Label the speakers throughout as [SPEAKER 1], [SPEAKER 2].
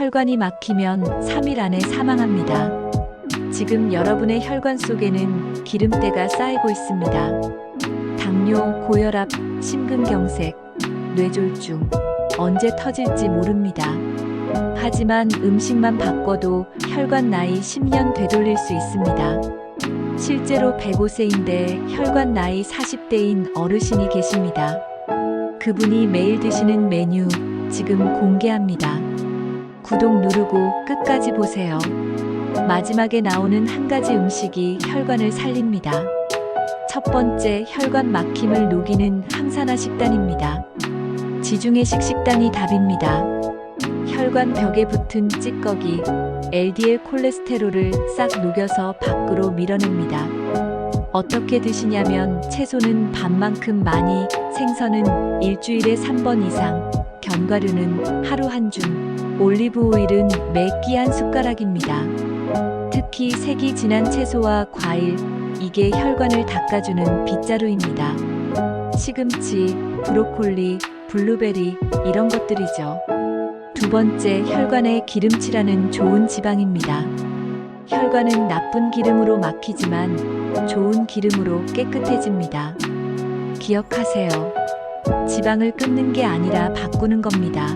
[SPEAKER 1] 혈관이 막히면 3일 안에 사망합니다. 지금 여러분의 혈관 속에는 기름때가 쌓이고 있습니다. 당뇨, 고혈압, 심근경색, 뇌졸중, 언제 터질지 모릅니다. 하지만 음식만 바꿔도 혈관 나이 10년 되돌릴 수 있습니다. 실제로 105세인데 혈관 나이 40대인 어르신이 계십니다. 그분이 매일 드시는 메뉴 지금 공개합니다. 구독 누르고 끝까지 보세요. 마지막에 나오는 한 가지 음식이 혈관을 살립니다. 첫 번째 혈관 막힘을 녹이는 항산화 식단입니다. 지중해식 식단이 답입니다. 혈관 벽에 붙은 찌꺼기, LDL 콜레스테롤을 싹 녹여서 밖으로 밀어냅니다. 어떻게 드시냐면 채소는 반만큼 많이, 생선은 일주일에 3번 이상, 견과류는 하루 한 줌, 올리브 오일은 매끼한 숟가락입니다. 특히 색이 진한 채소와 과일, 이게 혈관을 닦아주는 빗자루입니다. 시금치, 브로콜리, 블루베리, 이런 것들이죠. 두 번째, 혈관에 기름칠하는 좋은 지방입니다. 혈관은 나쁜 기름으로 막히지만 좋은 기름으로 깨끗해집니다. 기억하세요. 지방을 끊는 게 아니라 바꾸는 겁니다.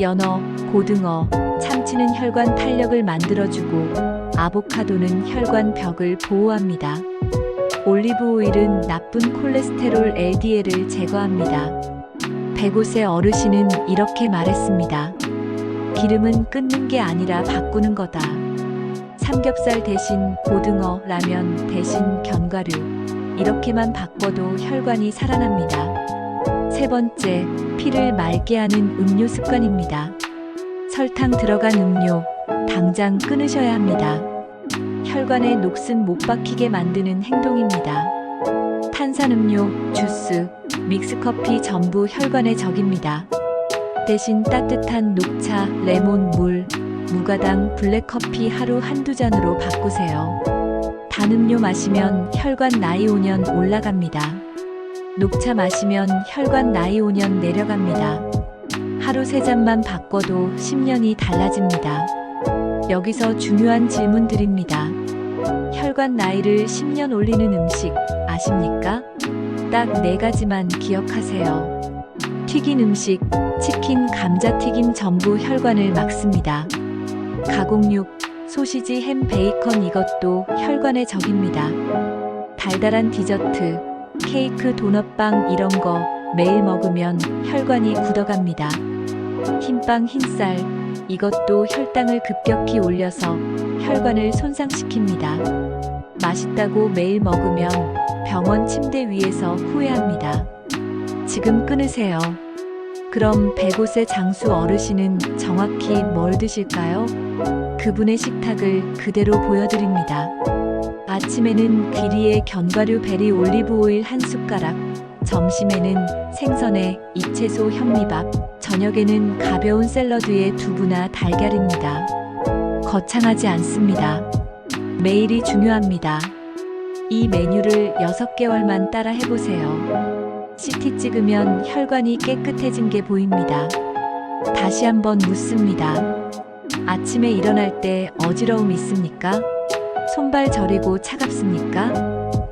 [SPEAKER 1] 연어, 고등어, 참치는 혈관 탄력을 만들어주고 아보카도는 혈관 벽을 보호합니다. 올리브 오일은 나쁜 콜레스테롤 LDL을 제거합니다. 105세 어르신은 이렇게 말했습니다. 기름은 끊는 게 아니라 바꾸는 거다. 삼겹살 대신 고등어, 라면 대신 견과류. 이렇게만 바꿔도 혈관이 살아납니다. 세 번째, 피를 맑게 하는 음료 습관입니다. 설탕 들어간 음료, 당장 끊으셔야 합니다. 혈관에 녹슨 못 박히게 만드는 행동입니다. 탄산음료, 주스, 믹스커피 전부 혈관의 적입니다. 대신 따뜻한 녹차, 레몬, 물, 무가당, 블랙커피 하루 한두 잔으로 바꾸세요. 단 음료 마시면 혈관 나이 5년 올라갑니다. 녹차 마시면 혈관 나이 5년 내려갑니다. 하루 세 잔만 바꿔도 10년이 달라집니다. 여기서 중요한 질문 드립니다. 혈관 나이를 10년 올리는 음식 아십니까? 딱 네 가지만 기억하세요. 튀긴 음식, 치킨, 감자튀김 전부 혈관을 막습니다. 가공육, 소시지, 햄, 베이컨 이것도 혈관의 적입니다. 달달한 디저트, 케이크, 도넛빵 이런 거 매일 먹으면 혈관이 굳어갑니다. 흰빵, 흰쌀 이것도 혈당을 급격히 올려서 혈관을 손상시킵니다. 맛있다고 매일 먹으면 병원 침대 위에서 후회합니다. 지금 끊으세요. 그럼 105세 장수 어르신은 정확히 뭘 드실까요? 그분의 식탁을 그대로 보여드립니다. 아침에는 귀리에 견과류 베리 올리브 오일 한 숟가락, 점심에는 생선에 잎채소 현미밥, 저녁에는 가벼운 샐러드에 두부나 달걀입니다. 거창하지 않습니다. 매일이 중요합니다. 이 메뉴를 6개월만 따라 해보세요. CT 찍으면 혈관이 깨끗해진 게 보입니다. 다시 한번 묻습니다. 아침에 일어날 때 어지러움 있습니까? 손발 저리고 차갑습니까?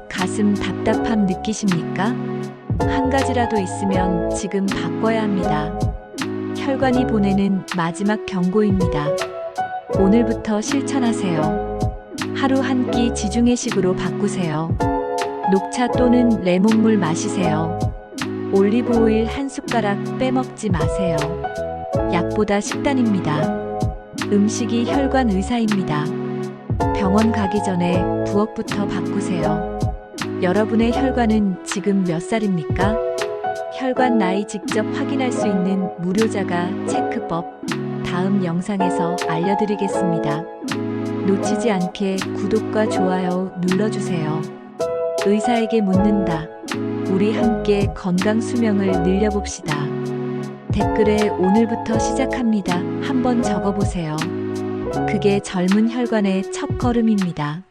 [SPEAKER 1] 가슴 답답함 느끼십니까? 한 가지라도 있으면 지금 바꿔야 합니다. 혈관이 보내는 마지막 경고입니다. 오늘부터 실천하세요. 하루 한 끼 지중해식으로 바꾸세요. 녹차 또는 레몬물 마시세요. 올리브 오일 한 숟가락 빼먹지 마세요. 약보다 식단입니다. 음식이 혈관 의사입니다. 병원 가기 전에 부엌부터 바꾸세요. 여러분의 혈관은 지금 몇 살입니까? 혈관 나이 직접 확인할 수 있는 무료 자가 체크법 다음 영상에서 알려드리겠습니다. 놓치지 않게 구독과 좋아요 눌러주세요. 의사에게 묻는다. 우리 함께 건강 수명을 늘려봅시다. 댓글에 오늘부터 시작합니다. 한번 적어보세요. 그게 젊은 혈관의 첫 걸음입니다.